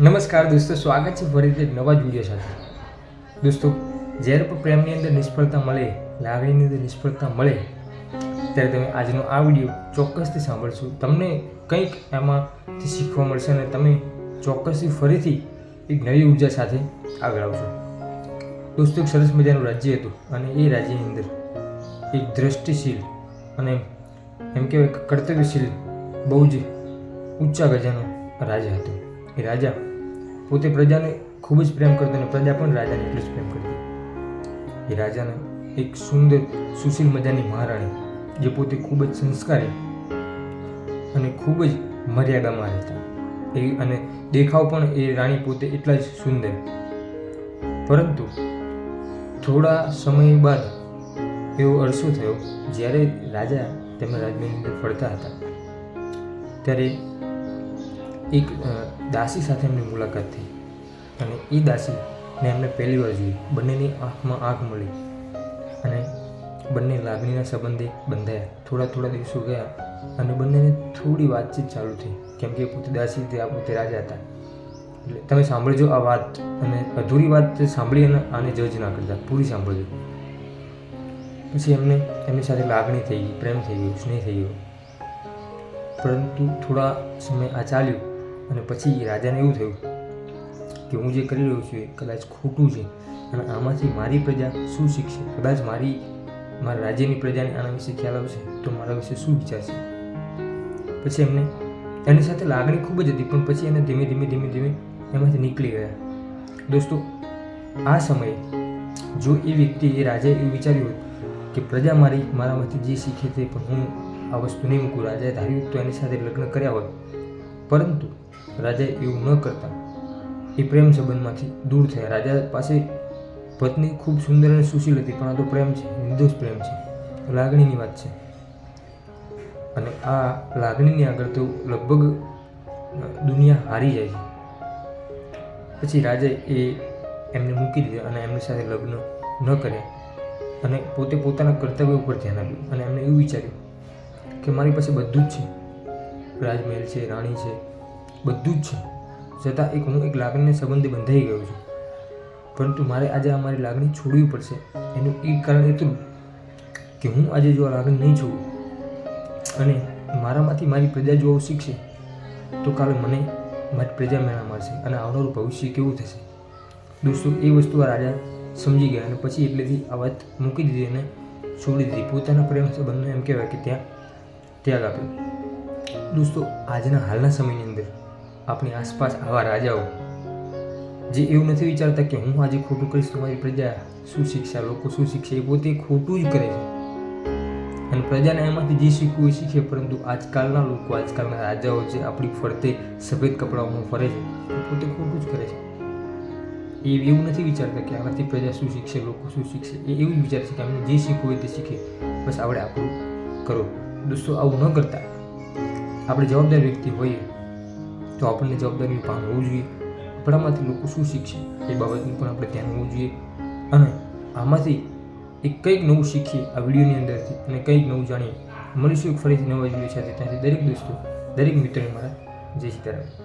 નમસ્કાર દોસ્તો, સ્વાગત છે ફરીથી નવા જ વીડિયો સાથે. દોસ્તો, જ્યારે પણ પ્રેમની અંદર નિષ્ફળતા મળે, લાગણીની અંદર નિષ્ફળતા મળે, ત્યારે તમે આજનો આ વીડિયો ચોક્કસથી સાંભળશો. તમને કંઈક એમાંથી શીખવા મળશે અને તમે ચોક્કસથી ફરીથી એક નવી ઊર્જા સાથે આગળ આવશો. દોસ્તો, એક સરસ મજાનું રાજ્ય હતું અને એ રાજ્યની અંદર એક દ્રષ્ટિશીલ અને એમ કહેવાય કર્તવ્યશીલ બહુ જ ઊંચા ગજાનો રાજા હતો. એ રાજા પોતે પ્રજાને ખૂબ જ પ્રેમ કરતો અને પ્રજા પણ રાજાને એટલું જ પ્રેમ કરતી. એ રાજાને એક સુંદર, સુશીલ મજાની મહારાણી જે પોતે ખૂબ જ સંસ્કારી અને ખૂબ જ મર્યાદામાં રહેતા. એ અને દેખાવ પણ એ રાણી પોતે એટલા જ સુંદર. પરંતુ થોડા સમય બાદ એવો અરસો થયો જ્યારે રાજા તેમના રાજમહેલની અંદર ફરતા હતા. ત્યારે એક દાસી સાથે એમની મુલાકાત થઈ. અને એ દાસીને એમને પહેલી વાર જોઈ બંનેની આંખમાં આંખ મળી અને બંને લાગણીના સંબંધે બંધાયા. થોડા થોડા દિવસો ગયા અને બંનેને થોડી વાતચીત ચાલુ થઈ. કેમ કે પોતે દાસી તે આ પોતે રાજા હતા. એટલે તમે સાંભળજો આ વાત અને અધૂરી વાત સાંભળી અને આને જજ ના કરતા. પૂરી સાંભળજો. પછી એમને એમની સાથે લાગણી થઈ ગઈ, પ્રેમ થઈ ગયો, સ્નેહ થઈ ગયો. પરંતુ થોડા સમય આ ચાલ્યું. અને પછી રાજાને એવું થયું કે હું જે કરી રહ્યો છું એ કદાચ ખોટું છે. અને આમાંથી મારી પ્રજા શું શીખશે? કદાચ મારી, મારા રાજ્યની પ્રજાને આના વિશે ખ્યાલ આવશે તો મારા વિશે શું વિચારશે? પછી એમને, એની સાથે લાગણી ખૂબ જ હતી, પણ પછી એને ધીમે ધીમે ધીમે ધીમે એમાંથી નીકળી ગયા. દોસ્તો, આ સમયે જો એ વ્યક્તિ, એ રાજાએ એવું વિચાર્યું હોત કે પ્રજા મારી, મારામાંથી જે શીખે તે પણ હું આ વસ્તુ નહીં મૂકું, રાજાએ ધાર્યું તો એની સાથે લગ્ન કર્યા હોત પરંતુ રાજાએ એવું ન કરતા. એ પ્રેમ સંબંધમાંથી દૂર થયા. રાજા પાસે પત્ની ખૂબ સુંદર અને સુશીલ હતી, પણ આ તો પ્રેમ છે, નિર્દોષ પ્રેમ છે. લાગણીની વાત છે. અને આ લાગણીની આગળ તો લગભગ દુનિયા હારી જાય છે. પછી રાજાએ એ એમને મૂકી દીધા અને એમની સાથે લગ્ન ન કર્યા. અને પોતે પોતાના કર્તવ્ય ઉપર ધ્યાન આપ્યું અને એમને એવું વિચાર્યું કે મારી પાસે બધું જ છે. રાજમહેલ છે, રાણી છે બધું જ છે. છતાં એક હું એક લાગણીને સંબંધે બંધાઈ ગયો છું. પરંતુ મારે આજે આ મારી લાગણી છોડવી પડશે. એનું એક કારણ એટલું કે હું આજે જો આ લાગણી નહીં છોડું અને મારામાંથી મારી પ્રજા જો શીખશે, તો કાલે મને મારી પ્રજા મેળા મારશે અને આવનારું ભવિષ્ય કેવું થશે? દોસ્તો, એ વસ્તુ આ રાજા સમજી ગયા અને પછી એટલેથી આ વાત મૂકી દીધી અને છોડી દીધી. પોતાના પ્રેમ સંબંધને એમ કહેવાય કે ત્યાં ત્યાગ આપ્યો. દોસ્તો, આજના હાલના સમયની અંદર આપણી આસપાસ આવા રાજાઓ. જે એવું નથી વિચારતા કે હું આજે ખોટું કરીશ તો મારી પ્રજા શું શીખશે લોકો શું શીખશે એ પોતે ખોટું જ કરે છે. અને પ્રજાને એમાંથી જે શીખવું એ શીખે, પરંતુ આજકાલના લોકો, આજકાલના રાજાઓ જે આપણી ફરતે સફેદ કપડાઓમાં ફરે છે, એ પોતે ખોટું જ કરે છે. એ એવું નથી વિચારતા કે આનાથી પ્રજા શું શીખશે લોકો શું શીખશે એ એવું વિચારે છે કે અમને જે શીખવું હોય તે શીખે. બસ આપણે આપણું કરો. દોસ્તો, આવું ન કરતા. આપણે જવાબદાર વ્યક્તિ હોઈએ. તો આપણને જવાબદારી પામવું જોઈએ. આપણામાંથી લોકો શું શીખશે એ બાબતનું પણ આપણે ધ્યાન હોવું જોઈએ. અને આમાંથી એક કંઈક નવું શીખીએ આ વિડીયોની અંદરથી અને કંઈક નવું જાણીએ. મળીશું એક ફરીથી નવા વીડિયો સાથે. ત્યાંથી દરેક દોસ્તો, દરેક મિત્રોને મારા. જય સીતારામ